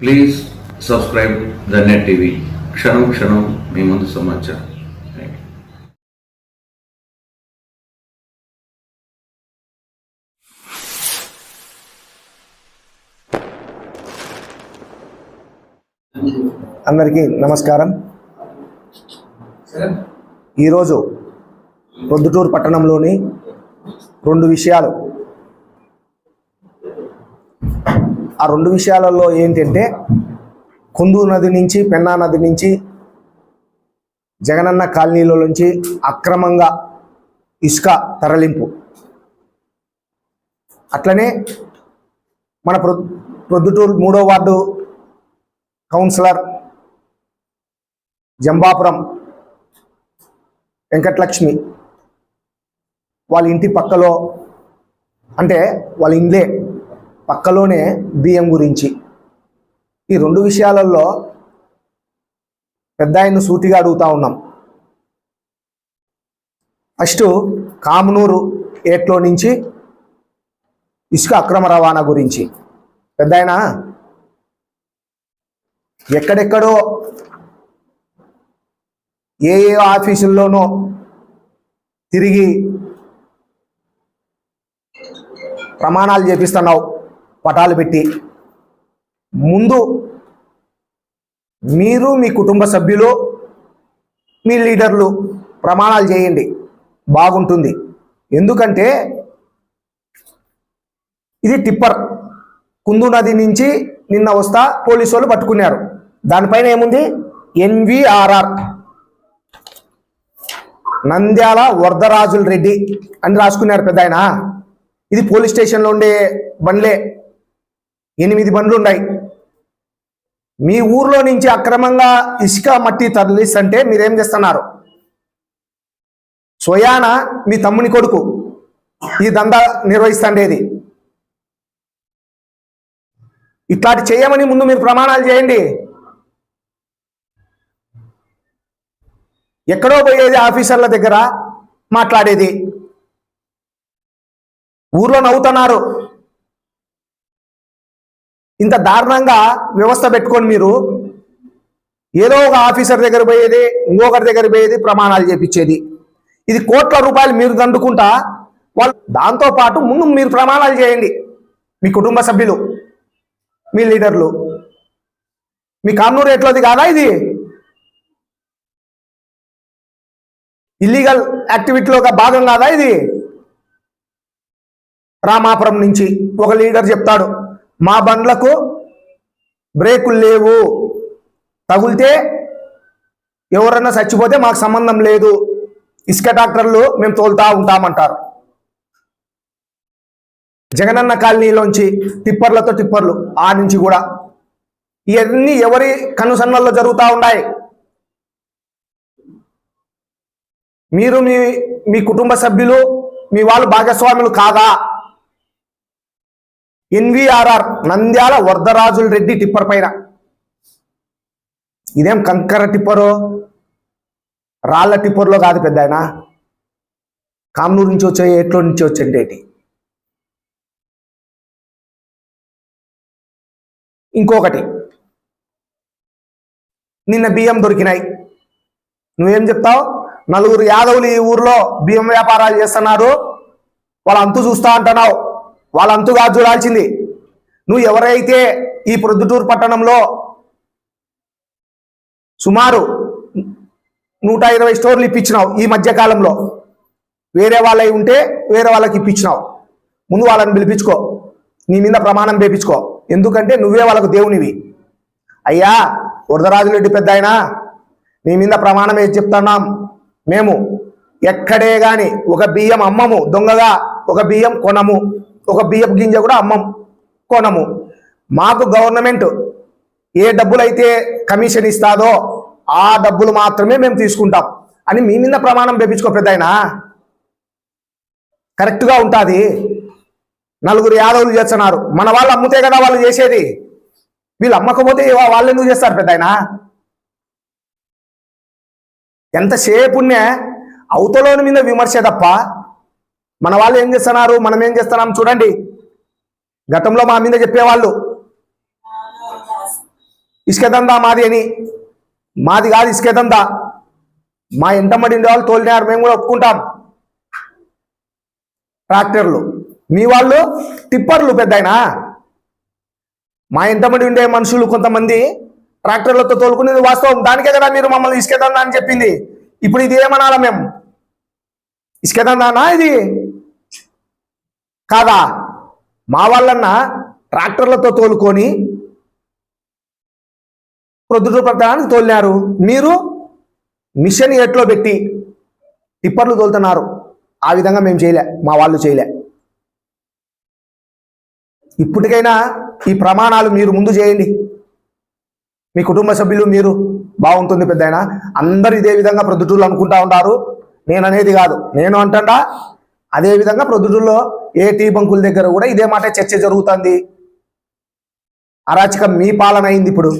Please subscribe the net TV క్షణం క్షణం మీ ముందు సమాచారం. అందరికీ నమస్కారం. ఈరోజు ప్రొద్దుటూరు పట్టణంలోని రెండు విషయాలు ఆ రెండు విషయాలలో ఏంటంటే కుందు నది నుంచి పెన్నా నది నుంచి జగనన్న కాలనీలో నుంచి అక్రమంగా ఇసుక తరలింపు. అట్లనే మన ప్రొ ప్రొద్దుటూరు మూడో వార్డు కౌన్సిలర్ జంబాపురం వెంకటలక్ష్మి వాళ్ళ ఇంటి పక్కలో అంటే వాళ్ళ ఇండ్లే పక్కలోనే బియ్యం గురించి. ఈ రెండు విషయాలలో పెద్ద ఆయన్ను సూటిగా అడుగుతూ ఉన్నాం. ఫస్ట్ కామనూరు ఏట్లో నుంచి ఇసుక అక్రమ రవాణా గురించి. పెద్ద ఎక్కడెక్కడో ఏ ఏ ఆఫీసుల్లోనో తిరిగి ప్రమాణాలు చేపిస్తున్నావు. పటాలు పెట్టి. ముందు మీరు మీ కుటుంబ సభ్యులు మీ లీడర్లు ప్రమాణాలు చేయండి. బాగుంటుంది. ఎందుకంటే ఇది టిప్పర్. కుందు నది నుంచి నిన్న వస్తా పోలీసు వాళ్ళు పట్టుకున్నారు. దానిపైన ఏముంది? ఎన్విఆర్ఆర్ నంద్యాల వరదరాజుల రెడ్డి అని రాసుకున్నారు పెద్ద ఆయన ఇది పోలీస్ స్టేషన్లో ఉండే బండ్లే. ఎనిమిది బండ్లు ఉన్నాయి మీ ఊర్లో నుంచి అక్రమంగా ఇసుక మట్టి తరలిస్తుంటే మీరేం చేస్తున్నారు? స్వయాన మీ తమ్ముని కొడుకు ఈ దందా నిర్వహిస్తుండేది. ఇట్లాంటి చేయమని ముందు మీరు ప్రమాణాలు చేయండి. ఎక్కడో పోయేది ఆఫీసర్ల దగ్గర మాట్లాడేది. ఊర్లో నవ్వుతున్నారు. ఇంత దారుణంగా వ్యవస్థ పెట్టుకొని మీరు ఏదో ఒక ఆఫీసర్ దగ్గర పోయేది ఇంకొకరి దగ్గర పోయేది ప్రమాణాలు చేపించేది. ఇది కోట్ల రూపాయలు మీరు దండుకుంటా వాళ్ళు దాంతో పాటు ముందు మీరు ప్రమాణాలు చేయండి. మీ కుటుంబ సభ్యులు మీ లీడర్లు. మీ కామ్నూరు ఎట్లది కాదా ఇది? ఇల్లీగల్ యాక్టివిటీలో ఒక భాగం కాదా ఇది? రామాపురం నుంచి ఒక లీడర్ చెప్తాడు. మా బండ్లకు బ్రేకులు లేవు. తగులితే ఎవరన్నా చచ్చిపోతే మాకు సంబంధం లేదు. ఇసుక ట్రాక్టర్లు మేము తోలుతా ఉంటామంటారు. జగనన్న కాలనీలోంచి టిప్పర్లతో టిప్పర్లు ఆ నుంచి కూడా. ఇవన్నీ ఎవరి కనుసన్నల్లో జరుగుతూ ఉన్నాయి? మీరు మీ మీ కుటుంబ సభ్యులు మీ వాళ్ళు భాగస్వాములు కాదా? ఎన్విఆర్ఆర్ నంద్యాల వరదరాజుల రెడ్డి టిప్పర్ పైన. ఇదేం కంకర టిప్పరు? రాళ్ళ టిప్పర్లో కాదు పెద్ద ఆయన కామ్నూరు నుంచి వచ్చే ఎట్లో నుంచి వచ్చేటి ఇంకొకటి. నిన్న బియ్యం దొరికినాయి. నువ్వేం చెప్తావు? నలుగురు యాదవులు ఈ ఊర్లో బియ్యం వ్యాపారాలు చేస్తున్నారు. వాళ్ళ అంతు చూస్తా అంటున్నావు. వాళ్ళంతుగా చూడాల్సింది నువ్వు ఎవరైతే ఈ ప్రొద్దుటూరు పట్టణంలో సుమారు నూట ఇరవై స్టోర్లు ఇప్పించినావు ఈ మధ్యకాలంలో వేరే వాళ్ళవి ఉంటే వేరే వాళ్ళకి ఇప్పించినావు. ముందు వాళ్ళని పిలిపించుకో. నీ మీద ప్రమాణం వేపించుకో ఎందుకంటే నువ్వే వాళ్ళకు దేవునివి. అయ్యా వరదరాజులెడ్డి పెద్ద ఆయన నీ మీద ప్రమాణం వేసి చెప్తున్నాం? మేము ఎక్కడే కానీ ఒక బియ్యం అమ్మము దొంగగా ఒక బియ్యం కొనము. ఒక బియ్యపు గింజ కూడా అమ్మం కొనము. మాకు గవర్నమెంట్ ఏ డబ్బులైతే కమిషన్ ఇస్తాదో ఆ డబ్బులు మాత్రమే మేము తీసుకుంటాం అని మీ మీద ప్రమాణం వేపించుకో పెద్దయినా. కరెక్ట్గా ఉంటుంది. నలుగురు యాదవులు చేస్తున్నారు. మన వాళ్ళు అమ్ముతే కదా వాళ్ళు చేసేది. వీళ్ళు అమ్మకపోతే వాళ్ళు ఎందుకు చేస్తారు పెద్ద ఆయన ఎంతసేపునే అవతలోని మీద విమర్శ తప్ప మన వాళ్ళు ఏం చేస్తున్నారు? మనం ఏం చేస్తున్నాం? చూడండి. గతంలో మా మీద చెప్పేవాళ్ళు. ఇసుకదందా మాది అని. మాది కాదు ఇసుకదందా మా ఇంటమ్మడి ఉండే వాళ్ళు తోలినారు. మేము కూడా ఒప్పుకుంటాం. ట్రాక్టర్లు. మీ వాళ్ళు టిప్పర్లు పెద్దాయనా? మా ఇంటమ్మడి ఉండే మనుషులు కొంతమంది ట్రాక్టర్లతో తోలుకునేది వాస్తవం. దానికే కదా మీరు మమ్మల్ని ఇసుకెదందా అని చెప్పింది. ఇప్పుడు ఇది ఏమనాలా మేము? ఇసుకేదందానా ఇది? కాదా? మా వాళ్ళన్న ట్రాక్టర్లతో తోలుకొని ప్రొద్దుటూరు పట్టణానికి తోలినారు. మీరు మిషన్ ఎట్లో పెట్టి టిప్పర్లు తోలుతున్నారు. ఆ విధంగా మేము చేయలే మా వాళ్ళు చేయలే. ఇప్పటికైనా ఈ ప్రమాణాలు మీరు ముందు చేయండి. మీ కుటుంబ సభ్యులు మీరు బాగుంటుంది పెద్ద అందరు ఇదే విధంగా ప్రొద్దుటూరులు అనుకుంటా ఉంటారు నేను అనేది కాదు. నేను అంటా అదేవిధంగా ప్రొద్దుటూరులో ఏ టీ బంకుల దగ్గర కూడా ఇదే మాట చర్చ జరుగుతుంది. అరాచకం మీ పాలన అయింది ఇప్పుడు.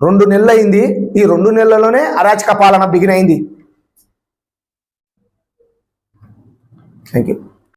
రెండు నెలలు అయింది. ఈ రెండు నెలల్లోనే అరాచక పాలన బిగినైంది. Thank you